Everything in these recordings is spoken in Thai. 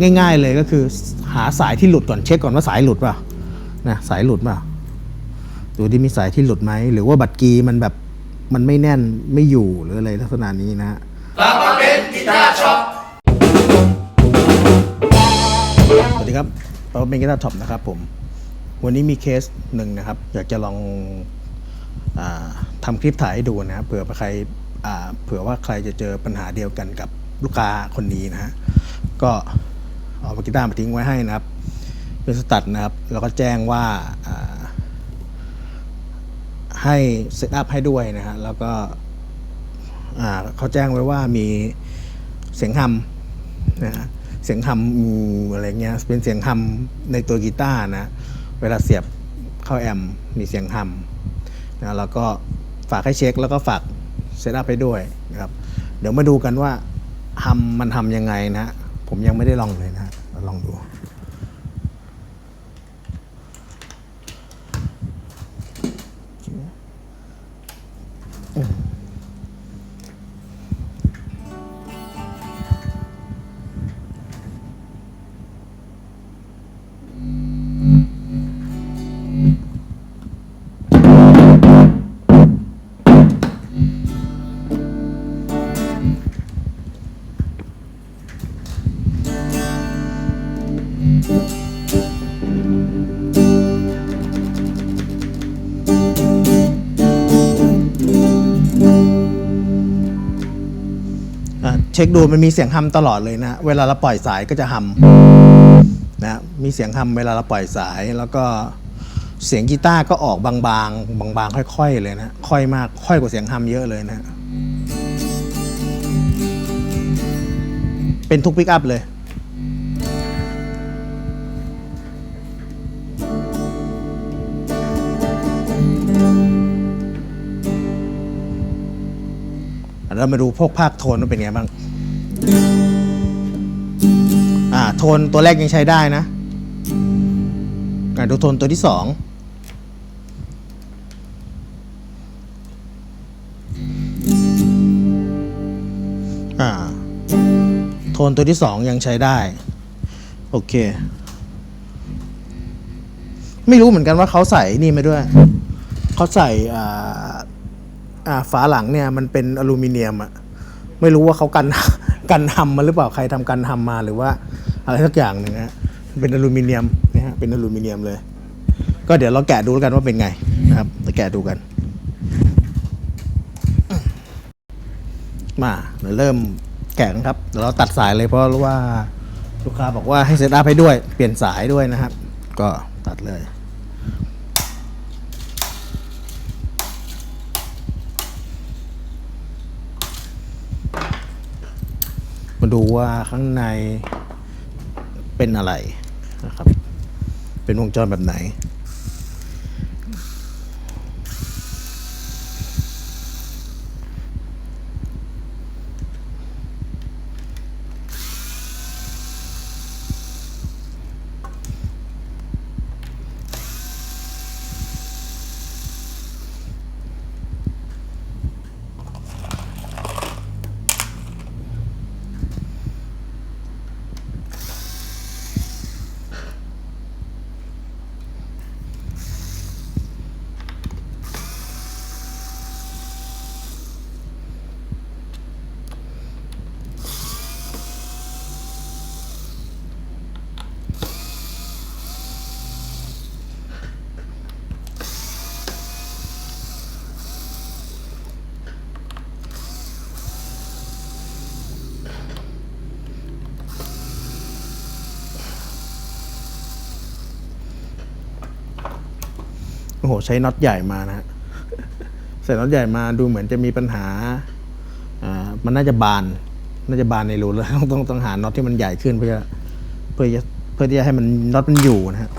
ง่าย ๆ เลยก็คือ หาสายที่หลุดก่อนเช็คก่อนว่าสายหลุดเปล่านะสายหลุดเปล่าดูที่มีสายที่หลุดไหมหรือว่าบัตรกีมันแบบมันไม่แน่นไม่อยู่หรืออะไรลักษณะนี้นะฮะสวัสดีครับเราเป็นกีตาร์ท็อปนะครับผม วันนี้มีเคสหนึ่งนะครับ อยากจะลองอาทำคลิปถ่ายให้ดูนะครับเผื่อใครอ่าเผื่อว่าใครจะเจอปัญหาเดียวกันกับลูกค้าคนนี้นะฮะก็ เอากีตาร์มาทิ้งไว้ให้นะครับ เป็นสตัดนะครับ แล้วก็แจ้งว่าให้เซตอัพให้ด้วยนะฮะแล้วก็เขาแจ้งไว้ว่ามีเสียงฮัมนะฮะเสียงฮัมอูอะไรเงี้ยเป็นเสียงฮัมในตัวกีตาร์นะเวลาเสียบเข้าแอมมีเสียงฮัมนะแล้วก็ฝากให้เช็คแล้วก็ฝากเซตอัพไปด้วยนะครับ เดี๋ยวมาดูกันว่าฮัมมันทำยังไงนะผมยังไม่ได้ลองเลยนะ เร เช็คดูมันมีเสียงฮัมตลอดเลยนะ เวลาเราปล่อยสายก็จะฮัมนะมีเสียงฮัมเวลาเราปล่อยสายแล้วก็เสียงกีตาร์ก็ออกบางๆ บางๆ ค่อย ๆ เลยนะ ค่อยมาก ค่อยกว่าเสียงฮัมเยอะเลยนะ เป็นทุกปิกอัพเลย เรามาดูพวกภาคโทนมันเป็นไงบ้าง อ่าโทนตัวแรกยังใช้ได้นะกาดูโทนตัวที่สองอ่าโทนตัวที่สองยังใช้ได้ โอเค ไม่รู้เหมือนกันว่าเขาใส่นี่มาด้วย เขาใส่อ่าอ่าฝาหลังเนี่ยมันเป็นอลูมิเนียมอะไม่รู้ว่าเขากัน กันทำมาหรือเปล่าใครทำกันทำมาหรือว่าอะไรสักอย่างหนึ่งฮะเป็นอลูมิเนียมนะฮะเป็นอลูมิเนียมเลย ก็เดี๋ยวเราแกะดูแล้วกันว่าเป็นไงนะครับจะแกะดูกันมาเดี๋ยวเริ่มแกะครับเดี๋ยวเราตัดสายเลยเพราะว่าลูกค้าบอกว่าให้เซตอัพให้ด้วย เปลี่ยนสายด้วยนะครับ ก็ตัดเลย ดูว่าข้างในเป็นอะไรนะครับ เป็นวงจรแบบไหน หใช้น็อตใหญ่มานะฮะใส่น็อตใหญ่มาดูเหมือนจะมีปัญหาอ่ามันน่าจะบาน น่าจะบานในรูแล้วต้องต้องต้องหาน็อตที่มันใหญ่ขึ้นเพื่อเพื่อเพื่อที่จะให้มันน็อตมันอยู่นะฮะ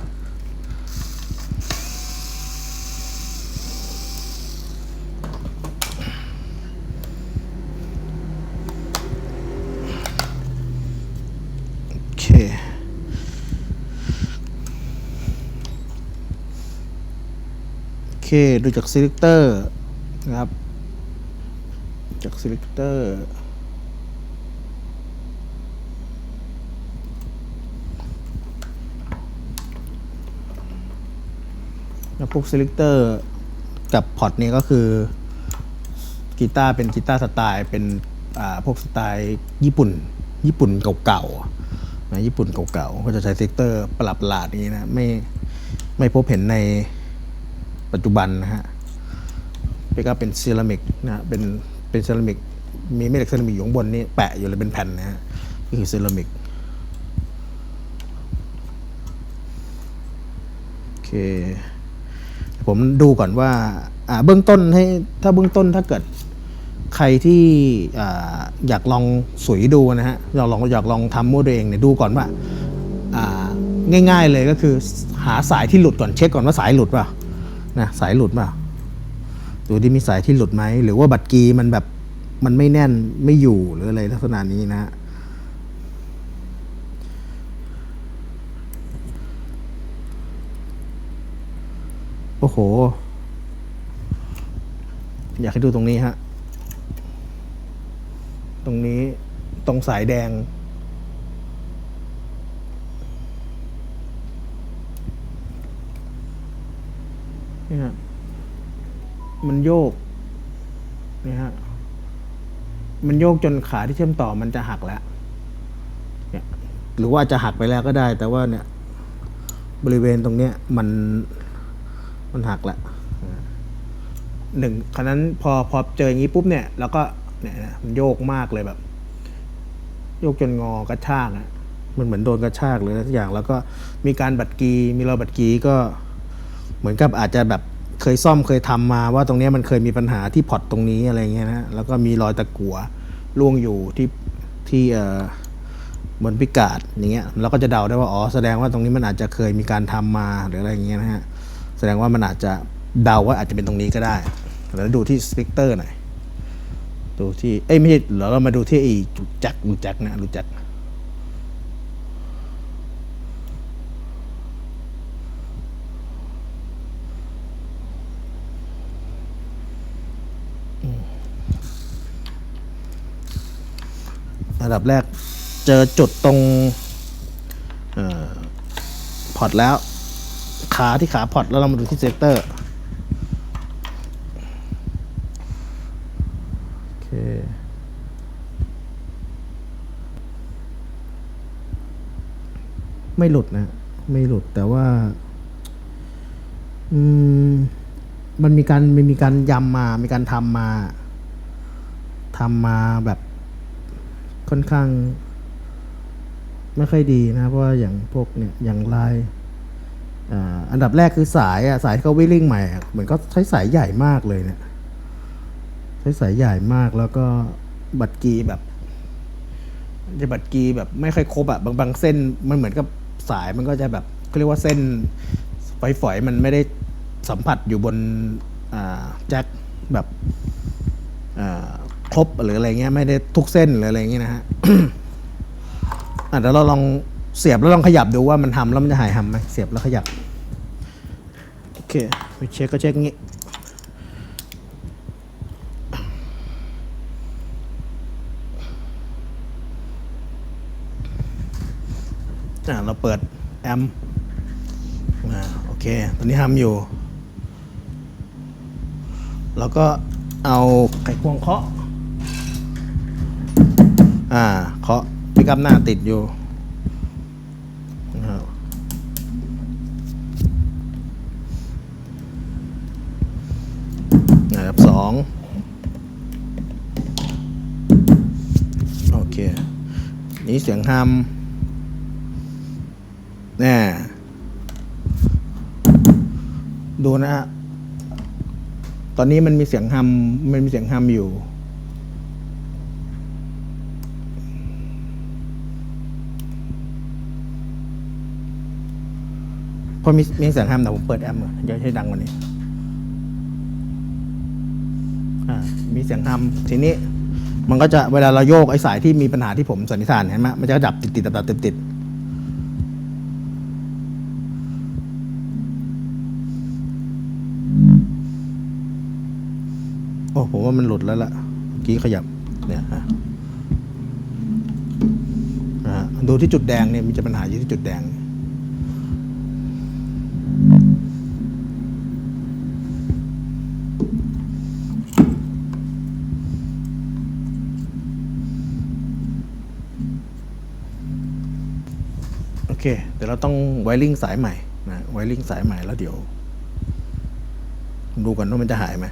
ดูจากซิลิเตอร์นะครับ จากซิลิเตอร์แล้วพวกซิลิเตอร์กับพอร์ตนี้ก็คือกีตาร์เป็นกีตาร์สไตล์เป็นพวกสไตล์ญี่ปุ่น ญี่ปุ่นเก่าๆนะญี่ปุ่นเก่าๆก็จะใช้ซิลิเตอร์ประหลาดๆนี้นะไม่ไม่พบเห็นใน ปัจจุบันนะฮะแล้วก็เป็นเซรามิกนะเป็นเป็นเซรามิกมีแม่เหล็กเซรามิกอยู่ข้างบนนี่แปะอยู่เลยเป็นแผ่นนะฮะนี่คือเซรามิกโอเค ผมดูก่อนว่าอ่าเบื้องต้นให้ถ้าเบื้องต้นถ้าเกิดใครที่ออยากลองสุยดูนะฮะอยากลองอยากลองทำมั่วตัวเองเนี่ยดูก่อนว่าอ่าง่ายๆเลยก็คือหาสายที่หลุดก่อนเช็คก่อนว่าสายหลุดเปล่า นะสายหลุดเปล่าดูที่มีสายที่หลุดไหม หรือว่าบัตรกีมันแบบมันไม่แน่นไม่อยู่หรืออะไรลักษณะนี้นะฮะโอ้โห อยากให้ดูตรงนี้ฮะ ตรงนี้ตรงสายแดง นี่ฮะมันโยกนี่ฮะมันโยกจนขาที่เชื่อมต่อมันจะหักแล้วเนี่ยหรือว่าจะหักไปแล้วก็ได้ แต่ว่าเนี่ย บริเวณตรงเนี้ยมันมันหักละหนึ่งครั้นั้นพอพอเจออย่างนี้ปุ๊บเนี่ยแล้วก็เนี่ยมันโยกมากเลยแบบ โยกจนงอกระชากอะมันเหมือนโดนกระชากเลยทุกอย่าง แล้วก็มีการบัดกีมีรอยบัดกีก็ เหมือนกับอาจจะแบบเคยซ่อมเคยทำมาว่าตรงนี้มันเคยมีปัญหาที่พอร์ตตรงนี้อะไรเงี้ยนะแล้วก็มีรอยตะกั่วล่วงอยู่ที่ที่เอ่อบนพิกาดอย่างเงี้ยเราก็จะเดาได้ว่าอ๋อแสดงว่าตรงนี้มันอาจจะเคยมีการทำมาหรืออะไรเงี้ยนะฮะแสดงว่ามันอาจจะเดาว่าอาจจะเป็นตรงนี้ก็ได้แล้วดูที่สปิเตอร์หน่อยดูที่เอ้ยไม่ใช่เดี๋ยวเรามาดูที่ไอ้จุดจักรรูจักรนะรูจักร อันดับแรกเจอจุดตรงออพอร์ตแล้ว ขาที่ขาพอร์ตแล้วเรามาดูที่เซกเตอร์โอเคไม่หลุดนะ ไม่หลุดแต่ว่า อืม มันมีการมันมีการยำมา มีการทำมาทำมาแบบ ค่อนข้าง ไม่ค่อยดีนะ เพราะว่าอย่างพวกเนี่ยอย่างลายอันดับแรกคือสายอะสายเขาวิ่งใหม่ เหมือนก็ใช้สายใหญ่มากเลยเนี่ย ใช้สายใหญ่มากแล้วก็บัตรกีแบบจะบัตรกีแบบไม่ค่อยครบอะบางบางเส้นมันเหมือนกับสายมันก็จะแบบเขาเรียกว่าเส้นฝอยๆมันไม่ได้สัมผัสอยู่บนแจ็คแบบ ครบหรืออะไรเงี้ยไม่ได้ทุกเส้นหรืออะไรเงี้ยนะฮะอะเดี๋ยวเราลองเสียบแล้วลองขยับดูว่ามันทำแล้วมันจะหายทำไหมเสียบแล้วขยับโอเคไปเช็คก็เช็คงี้อะเราเปิดแอมอ่าโอเค ตอนนี้ทำอยู่ แล้วก็เอาไขควงเคาะ อ่าเคาะพิกับหน้าติดอยู่นะครับอันดับสองโอเค นี่เสียงฮัมแน่ดูนะฮะตอนนี้มันมีเสียงฮัมมันมีเสียงฮัมอยู่ พอมีมีเสียงฮัมแต่ผมเปิดแอมป์เดี๋ยวให้ดังกว่านี้อ่ามีเสียงฮัมทีนี้ มันก็จะเวลาเราโยกไอ้สายที่มีปัญหาที่ผมสันนิษฐานเห็นไหมมันจะดับติดติดดับดับติดติดโอ้ผมว่ามันหลุดแล้วล่ะเมื่อกี้ขยับเนี่ยฮะดูที่จุดแดงเนี่ยมีจะปัญหาอยู่ที่จุดแดง เคเดี๋ยวเราต้องไวริ่งสายใหม่นะไวริ่งสายใหม่แล้วเดี๋ยว ดูกันว่ามันจะหายไหม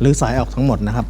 หรือสายออกทั้งหมดนะครับ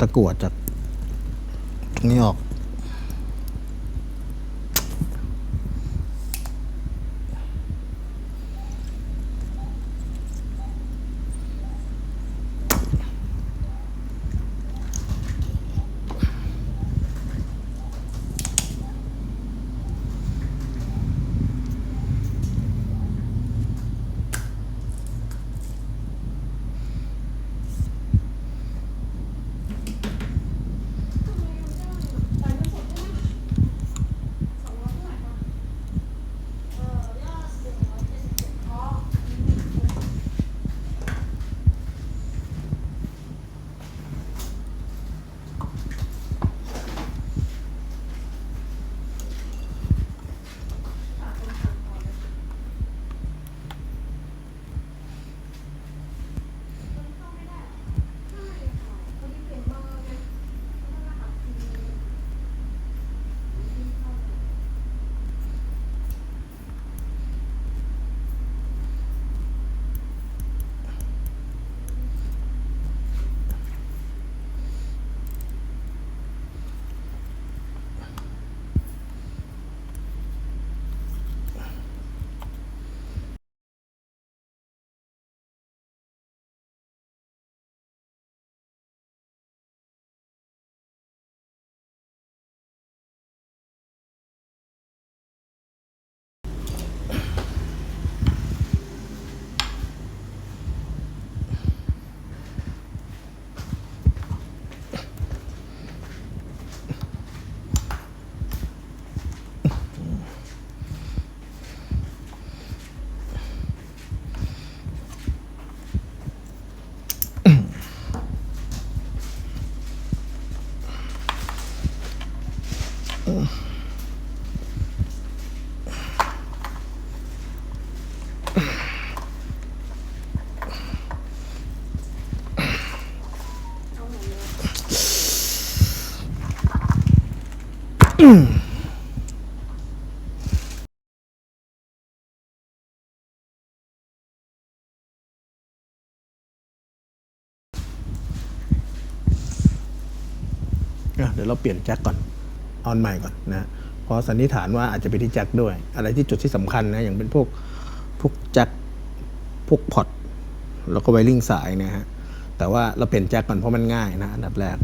ตะกรวดจากตรงนี้ออก ดี๋ยวเราเปลี่ยนแจ็คก่อนออนใหม่ก่อนนะเพราะสันนิษฐานว่าอาจจะเป็นที่แจ็คด้วย อะไรที่จุดที่สำคัญนะอย่างเป็นพวกพวกแจ็คพวกพอร์ตแล้วก็ไวริ่งสายนะฮะแต่ว่าเราเปลี่ยนแจ็คก่อนเพราะมันง่ายนะอันดับแรก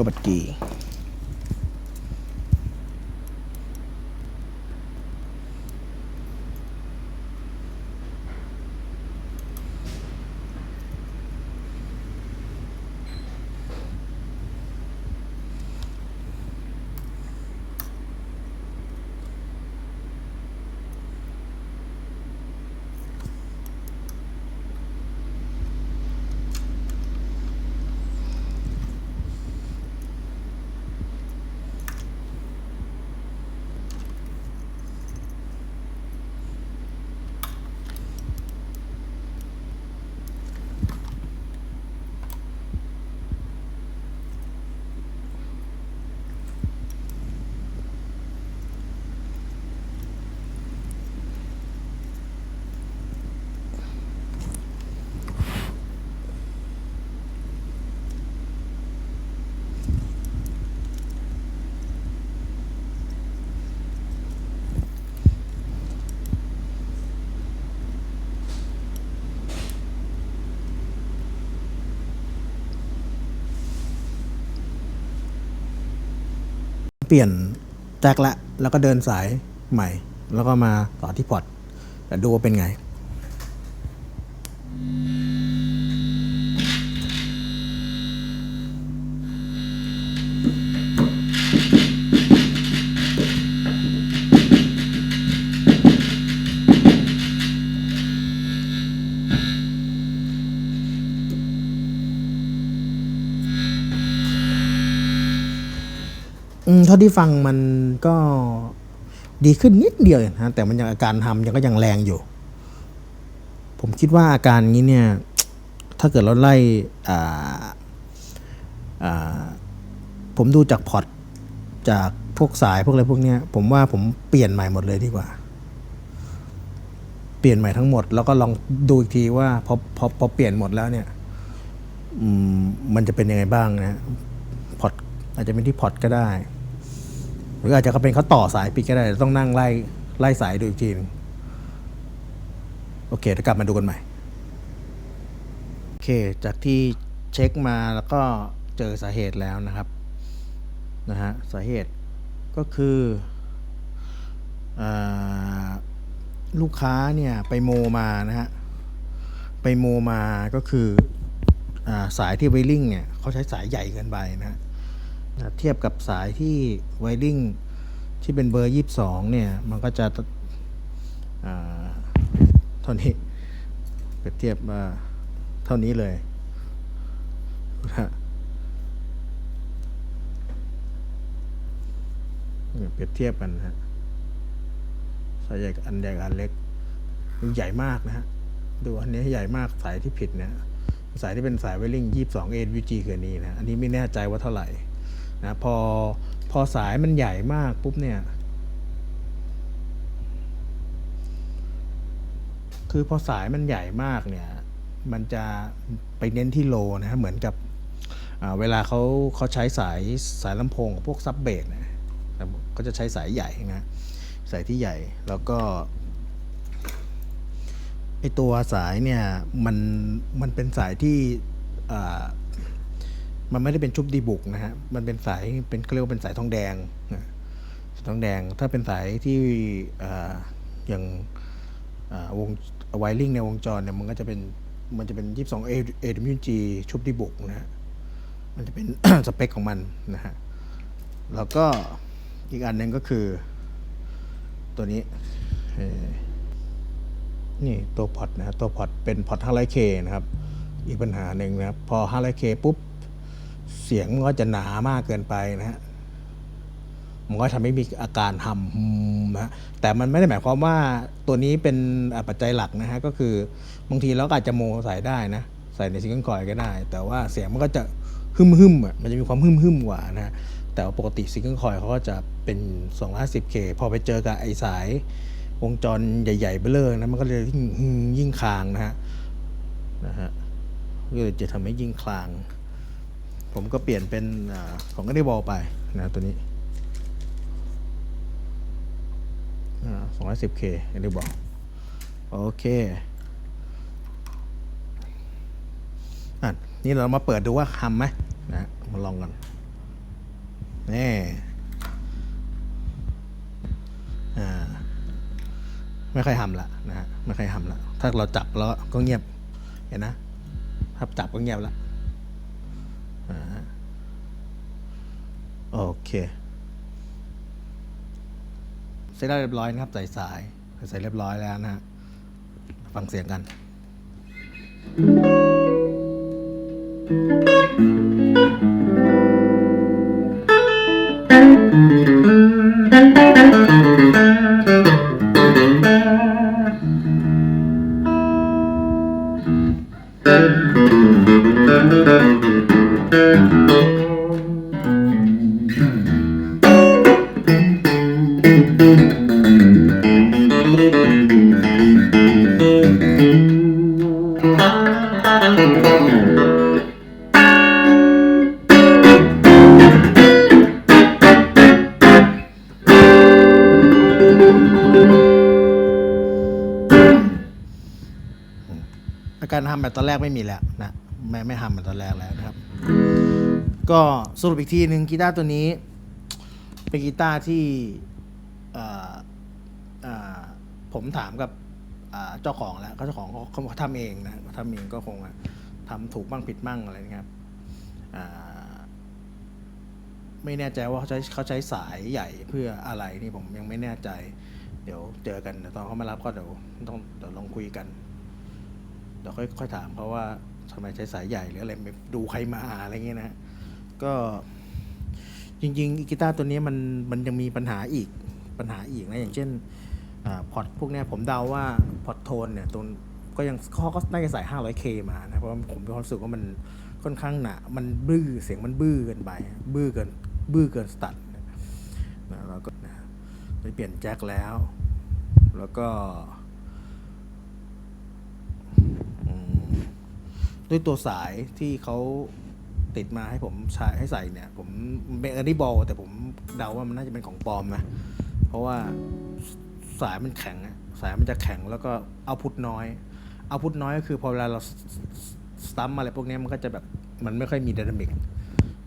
ก็บัตกี เปลี่ยนแจ็คละแล้วก็เดินสายใหม่ แล้วก็มาต่อที่พอร์ตแต่ดูว่าเป็นไง ท่าที่ฟังมันก็ดีขึ้นนิดเดียวนะแต่มันยังอาการทำยังก็ยังแรงอยู่ ผมคิดว่าอาการนี้เนี่ย ถ้าเกิดเราไล่ผมดูจากพอร์ตจากพวกสายพวกอะไรพวกเนี้ย ผมว่าผมเปลี่ยนใหม่หมดเลยดีกว่า เปลี่ยนใหม่ทั้งหมด แล้วก็ลองดูอีกทีว่าพอพอพอเปลี่ยนหมดแล้วเนี่ยมมันจะเป็นยังไงบ้างนะพอร์ตอาจจะเป็นที่พอร์ตก็ได้ หรืออาจจะก็เป็นเขาต่อสายปิดก็ได้ต้องนั่งไล่ไล่สายดูอีกทีนึงโอเคเดี๋ยวกลับมาดูกันใหม่ โอเค จากที่เช็คมาแล้วก็เจอสาเหตุแล้วนะครับนะฮะสาเหตุก็คืออลูกค้าเนี่ยไปโมมานะฮะไปโมมาก็คืออสายที่ไวริงเนี่ยเขาใช้สายใหญ่เกินไปนะฮะ นะเทียบกับสายที่ไวริงที่เป็นเบอร์ 22 เนี่ย มันก็จะเท่านี้เปรียบเทียบมาเท่านี้เลยนี่เปรียบเทียบกันนะฮะสายใหญ่อันใหญ่อันเล็กมันใหญ่มากนะฮะ ดูอันนี้ใหญ่มากสายที่ผิดเนี่ย สายที่เป็นสายไวริง22 AVG คืออนนี้นะ อันนี้ไม่แน่ใจว่าเท่าไหร่ นะพอพอสายมันใหญ่มากปุ๊บเนี่ย คือพอสายมันใหญ่มากเนี่ย มันจะไปเน้นที่โลนะฮะเหมือนกับเวลาเขาเขาใช้สายสายลำโพงของพวกซับเบสนะก็จะใช้สายใหญ่นะสายที่ใหญ่แล้วก็ไอตัวสายเนี่ยมันมันเป็นสายที่อ่า มันไม่ได้เป็นชุบดีบุกนะฮะ มันเป็นสายเป็นเขาเรียกว่าเป็นสายทองแดงนะทองแดง ถ้าเป็นสายที่อาอย่างาวงไวริงในวงจรเนี่ยมันก็จะเป็นมันจะเป็น 22 A AWG ชุบดีบุกนะฮะ มันจะเป็นสเปคของมันนะฮะ แล้วก็อีกอันหนึ่งก็คือตัวนี้ นี่ตัวพอร์ตนะตัวพอร์ตเป็นพอร์ต 500K นะครับ อีกปัญหาหนึ่งนะครับ พอ 500K ปุ๊บ เสียงมันก็จะหนามากเกินไปนะฮะมันก็ทำให้มีอาการหำฮึมนะฮะแต่มันไม่ได้หมายความว่าตัวนี้เป็นปัจจัยหลักนะฮะก็คือบางทีเราก็อาจจะโมใส่ได้นะ ใส่ในซิงเกิลคอยก็ได้ แต่ว่าเสียงมันก็จะฮึมฮึมอะมันจะมีความฮึมฮึมกว่านะฮะแต่ว่าปกติซิงเกิลคอยเขาก็จะเป็น 250K พอไปเจอกับไอสายวงจรใหญ่ๆเบ้อเร่อนะมันก็เลยยิ่งยิ่งคลางนะฮะนะฮะก็เลยจะทำให้ยิ่งคลาง ผมก็เปลี่ยนเป็นอของก็ได้บอลไปนะตัวนี้สองร้อยสิบเคอันนี้บอกโอเคอะนี่เรามาเปิดดูว่าทำไหมนะมาลองกันนี่อ่าไม่ค่อยทำละนะฮะไม่ค่อยทำละถ้าเราจับแล้วก็เงียบเห็นนะถ้าจับก็เงียบละอ่า โอเคเสร็จแล้วเรียบร้อยนะครับ ใส่สาย ใส่เรียบร้อยแล้วนะฮะ ฟังเสียงกันอา การทำแบบตอนแรกไม่มีแล้วนะไม่ไม่ทำแบบตอนแรกแล้วนะครับ ก็สรุปอีกทีหนึ่งกีตาร์ตัวนี้ เป็นกีตาร์ที่ผมถามกับเจ้าของแล้วก็เจ้าของเขาทำเองนะทำเองก็คงทำถูกบ้างผิดบ้างอะไรนะครับไม่แน่ใจว่าเขาใช้เขาใช้สายใหญ่เพื่ออะไรนี่ผมยังไม่แน่ใจ เดี๋ยวเจอกันตอนเขามารับก็เดี๋ยวต้องเดี๋ยวลองคุยกันเดี๋ยวค่อยค่อยถามเขาว่าทำไมใช้สายใหญ่หรืออะไรไดูใครมาอะไรเงี้ยนะฮะ ก็จริงๆกีตาร์ตัวนี้มันมันยังมีปัญหาอีกปัญหาอีกนะ อย่างเช่นอพอร์ตพวกนี้ผมเดาว่าพอร์ตโทนเนี่ยตัวก็ยังเขาก็น่าจะใส่ 500K มานะ เพราะว่าผมมีความรู้สึกว่ามันค่อนข้างหนามันบื้อเสียงมันบื้อเกินไปบื้อเกินบื้อเกินสตัดนะนะแล้วก็นะไปเปลี่ยนแจ็คแล้ว แล้วก็ด้วยตัวสายที่เขา ติดมาให้ผมใช้ให้ใส่เนี่ย ผมเป็นอันนี้บอลแต่ผมเดาว่ามันน่าจะเป็นของปลอมนะ เพราะว่าสายมันแข็งอะสายมันจะแข็งแล้วก็เอาพุทน้อยเอาพุทน้อยก็คือพอเวลาเราสตัมอะไรพวกนี้มันก็จะแบบมันไม่ค่อยมีไดนามิก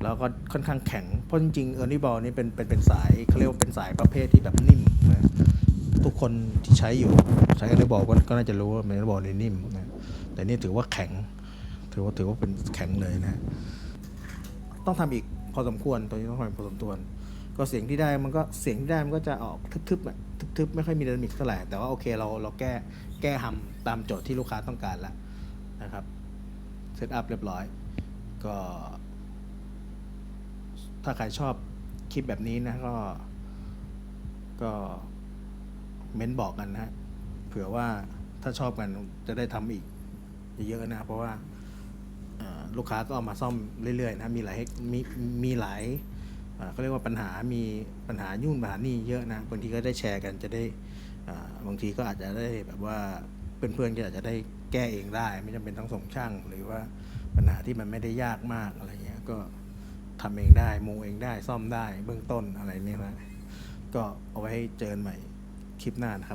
แล้วก็ค่อนข้างแข็ง เพราะจริงๆเออร์นี่บอลนี่เป็นเป็นเป็นสายเขาเรียกว่าเป็นสายประเภทที่แบบนิ่มนะทุกคนที่ใช้อยู่ใช้เออร์นี่บอลก็ก็น่าจะรู้ว่าเออร์นี่บอลนี่นิ่มนะแต่นี่ถือว่าแข็ง ถือว่าถือว่าเป็นแข็งเลยนะ ต้องทำอีกพอสมควรตัวนี้ต้องทำอีกพอสมควร ก็เสียงที่ได้มันก็เสียงที่ได้มันก็จะออกทึบๆอะทึบๆไม่ค่อยมีดนามิกเท่าไหร่แต่ว่าโอเคเราเราแก้แก้หำตามโจทย์ที่ลูกค้าต้องการแล้วนะครับเซตอัพเรียบร้อย ก็ ถ้าใครชอบคลิปแบบนี้นะก็ ก็เม้นบอกกันนะฮะเผื่อว่าถ้าชอบกันจะได้ทำอีกเยอะๆนะ เพราะว่า ลูกค้าก็เอามาซ่อมเรื่อยๆนะมีหลายมีมีหลายเอ่อเขาเรียกว่าปัญหามีปัญหายุ่นปัญหานี่เยอะนะบางทีก็ได้แชร์กันจะได้บางทีก็อาจจะได้แบบว่าเพื่อนๆก็อาจจะได้แก้เองได้ ไม่จำเป็นต้องส่งช่าง หรือว่าปัญหาที่มันไม่ได้ยากมากอะไรเงี้ยก็ทำเองได้มูเองได้ซ่อมได้เบื้องต้นอะไรนี่นะก็เอาไว้เจอกันใหม่คลิปหน้านะครับ